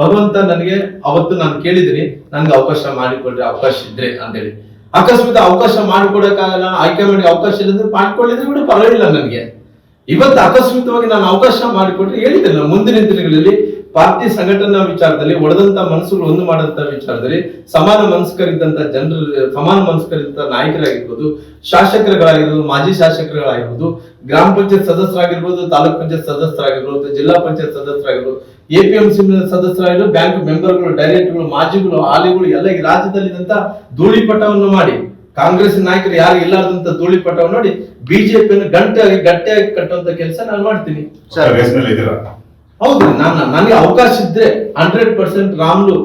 ಭಗವಂತ ನನಗೆ ಅವತ್ತು ನಾನು ಕೇಳಿದ್ದೀನಿ ನನ್ಗೆ ಅವಕಾಶ ಮಾಡಿಕೊಡ್ರಿ, ಅವಕಾಶ ಇದ್ರೆ ಅಂತೇಳಿ. ಅಕಸ್ಮಾತ್ ಅವಕಾಶ ಮಾಡಿಕೊಡಕ್ಕಾಗಲ್ಲ ಮಾಡಿ ಅವಕಾಶ ಇಲ್ಲದ್ರೆ ಮಾಡ್ಕೊಳ್ಳಿದ್ರೆ ಕೂಡ ಪರವಾಗಿಲ್ಲ ನನಗೆ. ಇವತ್ತು ಅಕಸ್ಮಿತವಾಗಿ ನಾನು ಅವಕಾಶ ಮಾಡಿಕೊಟ್ರೆ ಹೇಳಿದ್ದೇನೆ, ಮುಂದಿನ ದಿನಗಳಲ್ಲಿ ಪಾರ್ಟಿ ಸಂಘಟನಾ ವಿಚಾರದಲ್ಲಿ ಒಡೆದಂತ ಮನಸ್ಸುಗಳು ಒಂದು ಮಾಡಂತ ವಿಚಾರದಲ್ಲಿ ಸಮಾನ ಮನಸ್ಕರಿದ್ದಂತ ಜನರು ಸಮಾನ ಮನಸ್ಕರಿದ್ದಂತ ನಾಯಕರಾಗಿರ್ಬೋದು ಶಾಸಕರುಗಳಾಗಿರ್ಬೋದು ಮಾಜಿ ಶಾಸಕರುಗಳಾಗಿರ್ಬೋದು ಗ್ರಾಮ ಪಂಚಾಯತ್ ಸದಸ್ಯರಾಗಿರ್ಬೋದು ತಾಲೂಕ್ ಪಂಚಾಯತ್ ಸದಸ್ಯರಾಗಿರ್ಬೋದು ಜಿಲ್ಲಾ ಪಂಚಾಯತ್ ಸದಸ್ಯರಾಗಿರ್ಬೋದು ಎಪಿಎಂಸಿ ಸದಸ್ಯರಾಗಿರ್ಬೋದು ಬ್ಯಾಂಕ್ ಮೆಂಬರ್ಗಳು ಡೈರೆಕ್ಟರ್ಗಳು ಮಾಜಿಗಳು ಆಲಿಗಳು ಎಲ್ಲ ಈ ರಾಜ್ಯದಲ್ಲಿದ್ದಂತ ಧೂಳಿಪಟವನ್ನು ಮಾಡಿ ಕಾಂಗ್ರೆಸ್ ನಾಯಕರು ಯಾರು ಇಲ್ಲಾರ್ದಂತ ಧೂಳಿಪಟವನ್ನು ನೋಡಿ ಬಿಜೆಪಿಯನ್ನು ಗಂಟೆ ಗಟ್ಟಿಯಾಗಿ ಕಟ್ಟುವಂತ ಕೆಲಸ ನಾನು ಮಾಡ್ತೀನಿ. ಹೌದು ನಾನು ನನಗೆ ಅವಕಾಶ ಇದ್ರೆ ಹಂಡ್ರೆಡ್ ಪರ್ಸೆಂಟ್ ರಾಮ್ಲು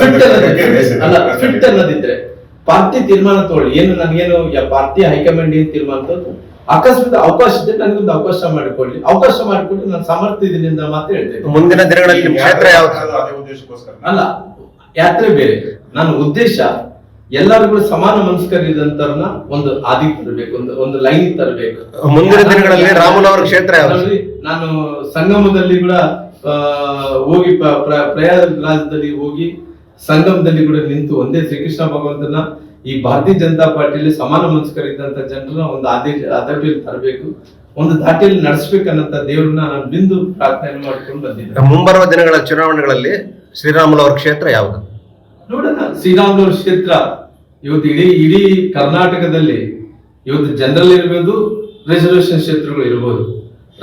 ಫಿಟ್ ಅನ್ನೋದಿದ್ರೆ ಅಲ್ಲ ಫಿಟ್ ಅನ್ನೋದಿದ್ರೆ. ಪಾರ್ಟಿ ತೀರ್ಮಾನ ತಗೊಳ್ಳಿ. ಏನು ನನಗೇನು ಪಾರ್ಟಿ ಹೈಕಮಾಂಡ್ ಏನು ತೀರ್ಮಾನ ತಗೊಂಡು ಅಕಸ್ಮಾತ್ ಅವಕಾಶ ಇದ್ರೆ ನನಗೊಂದು ಅವಕಾಶ ಮಾಡಿಕೊಳ್ಳಿ. ಅವಕಾಶ ಮಾಡಿಕೊಟ್ಟು ನಾನು ಸಮರ್ಥ ಇದ್ದೀನಿ ಅಂತ ಮಾತ್ರ ಹೇಳ್ತೇನೆ ಮುಂದಿನ ದಿನಗಳಲ್ಲಿ ಕ್ಷೇತ್ರ ಅಲ್ಲ ಯಾತ್ರೆ ಬೇರೆ. ನನ್ನ ಉದ್ದೇಶ ಎಲ್ಲರಿಗೂ ಸಮಾನ ಮನಸ್ಕರಿದಂತರನ್ನ ಒಂದು ಆದಿ ತರಬೇಕು ಒಂದು ಒಂದು ಲೈನ್ ತರಬೇಕು. ಮುಂದಿನ ದಿನಗಳಲ್ಲಿ ರಾಮನವರ ಕ್ಷೇತ್ರ ನಾನು ಸಂಗಮದಲ್ಲಿ ಕೂಡ ಹೋಗಿ ಪ್ರಯಾಗರಾಜದಲ್ಲಿ ಹೋಗಿ ಸಂಗಮದಲ್ಲಿ ಕೂಡ ನಿಂತು ಒಂದೇ ಶ್ರೀಕೃಷ್ಣ ಭಗವಂತನ ಈ ಭಾರತೀಯ ಜನತಾ ಪಾರ್ಟಿಯಲ್ಲಿ ಸಮಾನ ಮನಸ್ಕರಿದ್ದಂತ ಜನರನ್ನ ಒಂದು ಆದಿ ಅದರಲ್ಲಿ ತರಬೇಕು ಒಂದು ದಾಟಿಯಲ್ಲಿ ನಡೆಸಬೇಕನ್ನಂತ ದೇವರನ್ನ ನಾನು ಬಿಂದು ಪ್ರಾರ್ಥನೆ ಮಾಡ್ಕೊಂಡು ಬಂದಿದ್ದೆ ಮುಂಬರುವ ದಿನಗಳ ಚುನಾವಣೆಗಳಲ್ಲಿ ಶ್ರೀರಾಮುಲು ಅವರ ಕ್ಷೇತ್ರ ಯಾವುದು? ನೋಡೋಣ ಶ್ರೀರಾಮುಲು ಕ್ಷೇತ್ರ ಇವತ್ತು ಇಡೀ ಇಡೀ ಕರ್ನಾಟಕದಲ್ಲಿ ಇವತ್ತು ಜನರಲ್ ಇರ್ಬೋದು ರಿಸರ್ವೇಶನ್ ಕ್ಷೇತ್ರಗಳು ಇರ್ಬೋದು.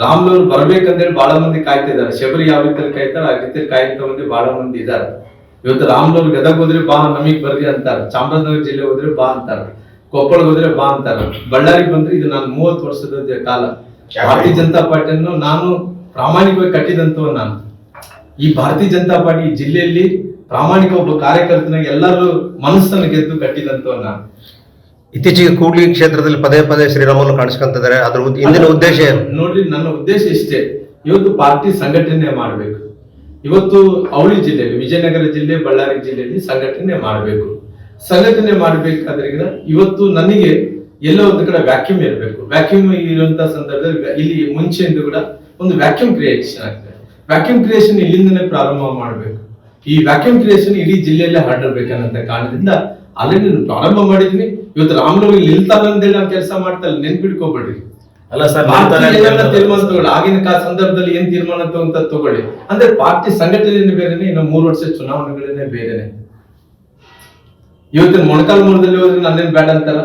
ರಾಮ್ಲವ್ರು ಬರ್ಬೇಕಂತೇಳಿ ಬಹಳ ಮಂದಿ ಕಾಯ್ತಿದ್ದಾರೆ ಶಬರಿ ಯಾವ ರೀತಿಯಲ್ಲಿ ಕಾಯ್ತಾರೆ ಆ ರೀತಿಯಲ್ಲಿ ಕಾಯ್ತಾ ಮಂದಿ ಬಹಳ ಮಂದಿ ಇದ್ದಾರೆ. ಇವತ್ತು ರಾಮ್ಲವ್ರು ಗದಗ ಹೋದ್ರೆ ಬಾ ನಮಗ್ ಬರ್ರಿ ಅಂತಾರೆ. ಚಾಮರಾಜನಗರ ಜಿಲ್ಲೆ ಹೋದ್ರೆ ಬಾ ಅಂತಾರೆ. ಕೊಪ್ಪಳ ಹೋದ್ರೆ ಬಾ ಅಂತಾರೆ. ಬಳ್ಳಾರಿಗೆ ಬಂದ್ರೆ ಇದು ನಾನು ಮೂವತ್ತು ವರ್ಷದ ಕಾಲ. ಭಾರತೀಯ ಜನತಾ ಪಾರ್ಟಿಯನ್ನು ನಾನು ಪ್ರಾಮಾಣಿಕವಾಗಿ ಕಟ್ಟಿದಂತವ ನಾನು. ಈ ಭಾರತೀಯ ಜನತಾ ಪಾರ್ಟಿ ಜಿಲ್ಲೆಯಲ್ಲಿ ಪ್ರಾಮಾಣಿಕ ಒಬ್ಬ ಕಾರ್ಯಕರ್ತನ ಎಲ್ಲರೂ ಮನಸ್ಸನ್ನು ಗೆದ್ದು ಕಟ್ಟಿದಂತವನ್ನ ಇತ್ತೀಚೆಗೆ ಕೂಡ್ಲಿ ಕ್ಷೇತ್ರದಲ್ಲಿ ಪದೇ ಪದೇ ಶ್ರೀರಾಮುಲು ಕಾಣಿಸ್ಕೊಂತಿದ್ದಾರೆ. ಅದ್ರ ಇಂದಿನ ಹಿಂದಿನ ಉದ್ದೇಶ ಏನು? ನೋಡ್ರಿ ನನ್ನ ಉದ್ದೇಶ ಇಷ್ಟೇ. ಇವತ್ತು ಪಾರ್ಟಿ ಸಂಘಟನೆ ಮಾಡಬೇಕು. ಇವತ್ತು ಅವಳಿ ಜಿಲ್ಲೆ ವಿಜಯನಗರ ಜಿಲ್ಲೆ ಬಳ್ಳಾರಿ ಜಿಲ್ಲೆಯಲ್ಲಿ ಸಂಘಟನೆ ಮಾಡಬೇಕು. ಸಂಘಟನೆ ಮಾಡಬೇಕಾದ್ರೆ ಇವತ್ತು ನನಗೆ ಎಲ್ಲೋ ಒಂದು ಕಡೆ ವ್ಯಾಕ್ಯೂಮ್ ಇರಬೇಕು. ವ್ಯಾಕ್ಯೂಮ್ ಇರುವಂತ ಸಂದರ್ಭದಲ್ಲಿ ಇಲ್ಲಿ ಮುಂಚೆಯಿಂದ ಕೂಡ ಒಂದು ವ್ಯಾಕ್ಯೂಮ್ ಕ್ರಿಯೇಷನ್ ಆಗ್ತದೆ. ವ್ಯಾಕ್ಯೂಮ್ ಕ್ರಿಯೇಷನ್ ಇಲ್ಲಿಂದನೇ ಪ್ರಾರಂಭ ಮಾಡಬೇಕು. ಈ ವ್ಯಾಕ್ಯೂಮ್ ಕ್ರಿಯೇಷನ್ ಇಡೀ ಜಿಲ್ಲೆಯಲ್ಲೇ ಹರಡಬೇಕನ್ನಂತ ಕಾರಣದಿಂದ ಅಲ್ಲಿ ನಾನು ಪ್ರಾರಂಭ ಮಾಡಿದೀನಿ ಇವತ್ತು ರಾಮನಗರ ಅಂತೇಳಿ ನಾನು ಕೆಲಸ ಮಾಡ್ತಾ ಇಲ್ಲ ನೆನ್ಪಿಡ್ಕೋಬೇಡ್ರಿ ಅಲ್ಲ ಸರ್ ತೀರ್ಮಾನ ತಗೊಳ್ಳಿ ಆಗಿನ ಕಾಲ ಸಂದರ್ಭದಲ್ಲಿ ಏನ್ ತೀರ್ಮಾನ ಅಂತ ತಗೊಳ್ಳಿ. ಅಂದ್ರೆ ಪಾರ್ಟಿ ಸಂಘಟನೆ ಬೇರೆನೆ ಇನ್ನು ಮೂರು ವರ್ಷ ಚುನಾವಣೆಗಳನ್ನೇ ಬೇರೆನೆ. ಇವತ್ತಿನ ಮೊಣಕಾಲ್ಮೂರದಲ್ಲಿ ಹೋದ್ರೆ ನನ್ನೇನ್ ಬೇಡ ಅಂತಾರ?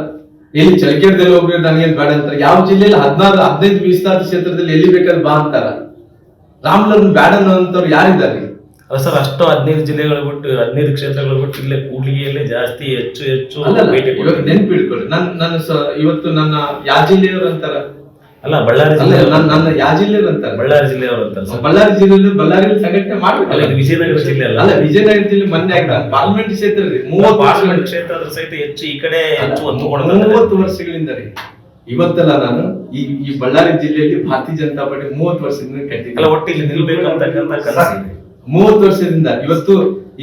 ಎಲ್ಲಿ ಚಳಿಕೆರದಲ್ಲಿ ಹೋಗ್ರೆ ನನಗೇನ್ ಬೇಡ ಅಂತಾರ? ಯಾವ ಜಿಲ್ಲೆಯಲ್ಲಿ ಹದಿನಾರು ಹದಿನೈದು ಮೀಸಲಾತಿ ಕ್ಷೇತ್ರದಲ್ಲಿ ಎಲ್ಲಿ ಬೇಕಾದ್ರೆ ಬಾ ಅಂತಾರ? ರಾಮ್ಲವ್ರನ್ನ ಬ್ಯಾಡನ್ ಅಂತವ್ರು ಯಾರಿದ್ದಾರೆ? ಅಲ್ಲ ಸರ್ ಅಷ್ಟು ಹದಿನೈದು ಜಿಲ್ಲೆಗಳು ಬಿಟ್ಟು ಹದಿನೈದು ಕ್ಷೇತ್ರಗಳು ಬಿಟ್ಟು ಇಲ್ಲೇ ಕೂಡ್ಲಿಗೆಯಲ್ಲೇ ಜಾಸ್ತಿ ಹೆಚ್ಚು ಹೆಚ್ಚು ಭೇಟಿ ಕೊಡ್ತಾರೆ. ನೆನ್ಪಿಡ್ಕೊಳ್ಳಿ ನನ್ ನನ್ನ ಸ- ಇವತ್ತು ನನ್ನ ಯಾವ ಜಿಲ್ಲೆಯವರು ಅಂತಾರ? ಅಲ್ಲ ಬಳ್ಳಾರಿ ಅಲ್ಲ ಜಿಲ್ಲೆ ನನ್ನ ನನ್ನ ಯಾವ ಜಿಲ್ಲೆಯವರು ಅಂತಾರ. ಬಳ್ಳಾರಿ ಜಿಲ್ಲೆಯವರು ಅಂತ ಸರ್. ಬಳ್ಳಾರಿ ಜಿಲ್ಲೆಯಲ್ಲಿ ಬಳ್ಳಾರಿಯಲ್ಲಿ ಸಂಘಟನೆ ಅಲ್ಲ ಮಾಡ್ಬೇಕಲ್ಲ ವಿಜಯನಗರ ಜಿಲ್ಲೆ ಅಲ್ಲ. ಅಲ್ಲ ವಿಜಯನಗರ ಜಿಲ್ಲೆ ಮೊನ್ನೆ ಆಯ್ತಾ? ಪಾರ್ಲಿಮೆಂಟ್ ಕ್ಷೇತ್ರ ರೀ ಮೂವತ್ತು ಪಾರ್ಲಿಮೆಂಟ್ ಕ್ಷೇತ್ರ ಸಹಿತ ಹೆಚ್ಚು ಈ ಕಡೆ ಹೆಚ್ಚು ಒತ್ತು ಕೊಡ್ತಾರೆ. ಮೂವತ್ತು ವರ್ಷಗಳಿಂದ ರೀ. ಇವತ್ತಲ್ಲ ನಾನು ಈ ಈ ಬಳ್ಳಾರಿ ಜಿಲ್ಲೆಯಲ್ಲಿ ಭಾರತೀಯ ಜನತಾ ಪಾರ್ಟಿ ಮೂವತ್ತು ವರ್ಷದಿಂದ ಕಟ್ಟಿದ್ದೆ ಒಟ್ಟು ಇಲ್ಲಿ ನಿಲ್ಬೇಕಂತಕ್ಕಂಥ ಕನಸಿದೆ ಮೂವತ್ತು ವರ್ಷದಿಂದ ಇವತ್ತು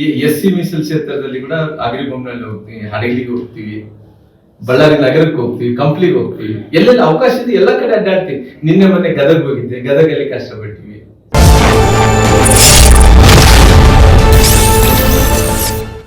ಈ ಎಸ್ ಸಿ ಮೀಸಲ್ ಕ್ಷೇತ್ರದಲ್ಲಿ ಕೂಡ ಅಗ್ರಿಬೊಮ್ಮನಲ್ಲಿ ಹೋಗ್ತೀವಿ ಹಡಗಲಿಗೆ ಹೋಗ್ತೀವಿ ಬಳ್ಳಾರಿ ನಗರಕ್ಕೆ ಹೋಗ್ತೀವಿ ಕಂಪ್ಲಿಗೆ ಹೋಗ್ತೀವಿ. ಎಲ್ಲೆಲ್ಲ ಅವಕಾಶ ಇದೆ ಎಲ್ಲ ಕಡೆ ಅಡ್ಡಾಡ್ತೀವಿ. ನಿನ್ನೆ ಮೊನ್ನೆ ಗದಗ್ ಹೋಗಿದ್ದೆ ಗದಗಲ್ಲಿ ಕಷ್ಟಪಟ್ಟಿವಿ.